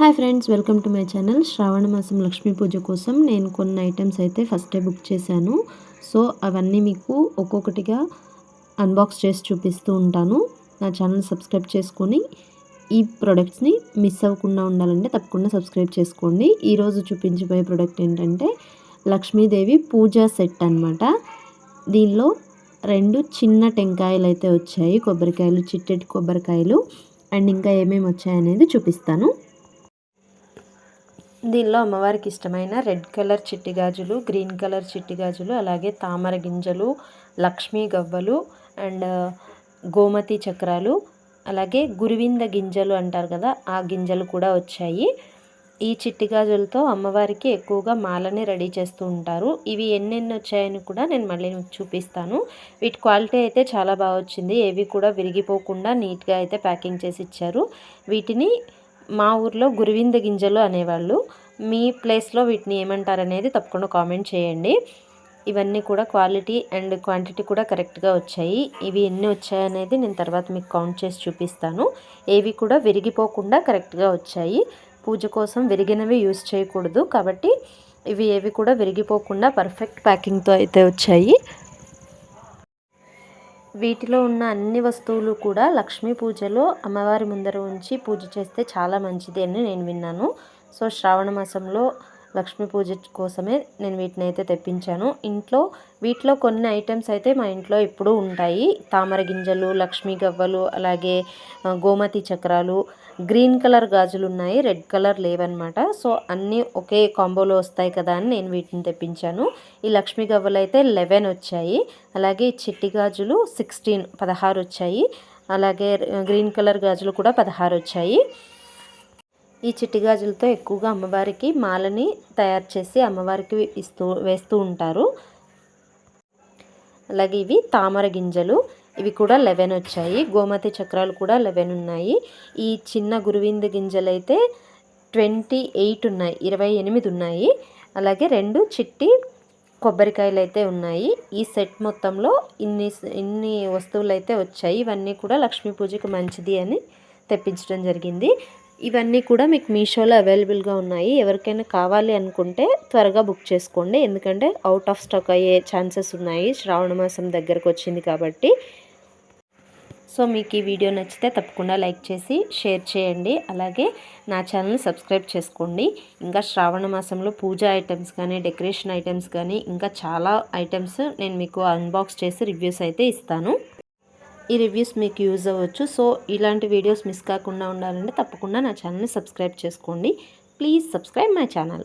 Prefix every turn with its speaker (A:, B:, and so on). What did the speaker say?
A: Hi friends welcome to my channel. Shravana మాసం లక్ష్మీ పూజ కోసం నేను కొన్ని ఐటమ్స్ అయితే ఫస్టే బుక్ చేశాను. సో అవన్నీ మీకు ఒక్కొక్కటిగా అన్బాక్స్ చేసి చూపిస్తూ ఉంటాను. నా ఛానల్ సబ్స్క్రైబ్ చేసుకొని ఈ ప్రొడక్ట్స్ని మిస్ అవ్వకుండా ఉండాలంటే తప్పకుండా సబ్స్క్రైబ్ చేసుకోండి. ఈరోజు చూపించబోయే ప్రోడక్ట్ ఏంటంటే లక్ష్మీదేవి పూజా సెట్ అనమాట దీనిలో రెండు చిన్న టెంకాయలు అయితే వచ్చాయి. కొబ్బరికాయలు చిట్టెటి కొబ్బరికాయలు అండ్ ఇంకా ఏమేమి వచ్చాయనేది చూపిస్తాను. దీనిలో అమ్మవారికి ఇష్టమైన రెడ్ కలర్ చిట్టి గాజులు గ్రీన్ కలర్ చిట్టి గాజులు అలాగే తామర గింజలు లక్ష్మీ గవ్వలు అండ్ గోమతి చక్రాలు అలాగే గురువింద గింజలు అంటారు కదా ఆ గింజలు కూడా వచ్చాయి. ఈ చిట్టి గాజులతో అమ్మవారికి ఎక్కువగా మాలని రెడీ చేస్తూ ఉంటారు. ఇవి ఎన్నెన్ని వచ్చాయని కూడా నేను మళ్ళీ చూపిస్తాను. వీటి క్వాలిటీ అయితే చాలా బాగా వచ్చింది. ఏవి కూడా విరిగిపోకుండా నీట్గా అయితే ప్యాకింగ్ చేసి ఇచ్చారు. వీటిని మా ఊర్లో గురువింద గింజలు అనేవాళ్ళు. మీ ప్లేస్లో వీటిని ఏమంటారు అనేది తప్పకుండా కామెంట్ చేయండి. ఇవన్నీ కూడా క్వాలిటీ అండ్ క్వాంటిటీ కూడా కరెక్ట్గా వచ్చాయి. ఇవి ఎన్ని వచ్చాయనేది నేను తర్వాత మీకు కౌంట్ చేసి చూపిస్తాను. ఏవి కూడా విరిగిపోకుండా కరెక్ట్గా వచ్చాయి. పూజ కోసం విరిగినవి యూస్ చేయకూడదు కాబట్టి ఇవి ఏవి కూడా విరిగిపోకుండా పర్ఫెక్ట్ ప్యాకింగ్తో అయితే వచ్చాయి. వీటిలో ఉన్న అన్ని వస్తువులు కూడా లక్ష్మీ పూజలో అమ్మవారి ముందర ఉంచి పూజ చేస్తే చాలా మంచిది అని నేను విన్నాను. సో శ్రావణ మాసంలో లక్ష్మీ పూజ కోసమే నేను వీటిని అయితే తెప్పించాను. ఇంట్లో వీటిలో కొన్ని ఐటమ్స్ అయితే మా ఇంట్లో ఎప్పుడూ ఉంటాయి. తామర గింజలు లక్ష్మీ గవ్వలు అలాగే గోమతి చక్రాలు గ్రీన్ కలర్ గాజులు ఉన్నాయి రెడ్ కలర్ లేవన్నమాట. సో అన్నీ ఒకే కాంబోలో వస్తాయి కదా అని నేను వీటిని తెప్పించాను. ఈ లక్ష్మీ గవ్వలు అయితే లెవెన్ వచ్చాయి. అలాగే చిట్టి గాజులు సిక్స్టీన్ పదహారు వచ్చాయి. అలాగే గ్రీన్ కలర్ గాజులు కూడా పదహారు వచ్చాయి. ఈ చిట్టి గాజులతో ఎక్కువగా అమ్మవారికి మాలని తయారు చేసి అమ్మవారికి ఇస్తూ వేస్తూ ఉంటారు. అలాగే ఇవి తామర గింజలు. ఇవి కూడా లెవెన్ వచ్చాయి. గోమతి చక్రాలు కూడా లెవెన్ ఉన్నాయి. ఈ చిన్న గురువింద గింజలు అయితే ట్వంటీ ఎయిట్ ఉన్నాయి. ఇరవై ఎనిమిది ఉన్నాయి. అలాగే రెండు చిట్టి కొబ్బరికాయలు అయితే ఉన్నాయి. ఈ సెట్ మొత్తంలో ఇన్ని ఇన్ని వస్తువులు అయితే వచ్చాయి. ఇవన్నీ కూడా లక్ష్మీ పూజకి మంచిది అని తెప్పించడం జరిగింది. ఇవన్నీ కూడా మీకు మీషోలో అవైలబుల్గా ఉన్నాయి. ఎవరికైనా కావాలి అనుకుంటే త్వరగా బుక్ చేసుకోండి. ఎందుకంటే అవుట్ ఆఫ్ స్టాక్ అయ్యే ఛాన్సెస్ ఉన్నాయి. శ్రావణ మాసం దగ్గరకు వచ్చింది కాబట్టి. సో మీకు ఈ వీడియో నచ్చితే తప్పకుండా లైక్ చేసి షేర్ చేయండి. అలాగే నా ఛానల్ని సబ్స్క్రైబ్ చేసుకోండి. ఇంకా శ్రావణ మాసంలో పూజ ఐటమ్స్ కానీ డెకరేషన్ ఐటమ్స్ కానీ ఇంకా చాలా ఐటమ్స్ నేను మీకు అన్బాక్స్ చేసి రివ్యూస్ అయితే ఇస్తాను. ఈ రివ్యూస్ మీకు యూజ్ అవ్వచ్చు. సో ఇలాంటి వీడియోస్ మిస్ కాకుండా ఉండాలంటే తప్పకుండా నా ఛానల్ని సబ్స్క్రైబ్ చేసుకోండి. Please subscribe my channel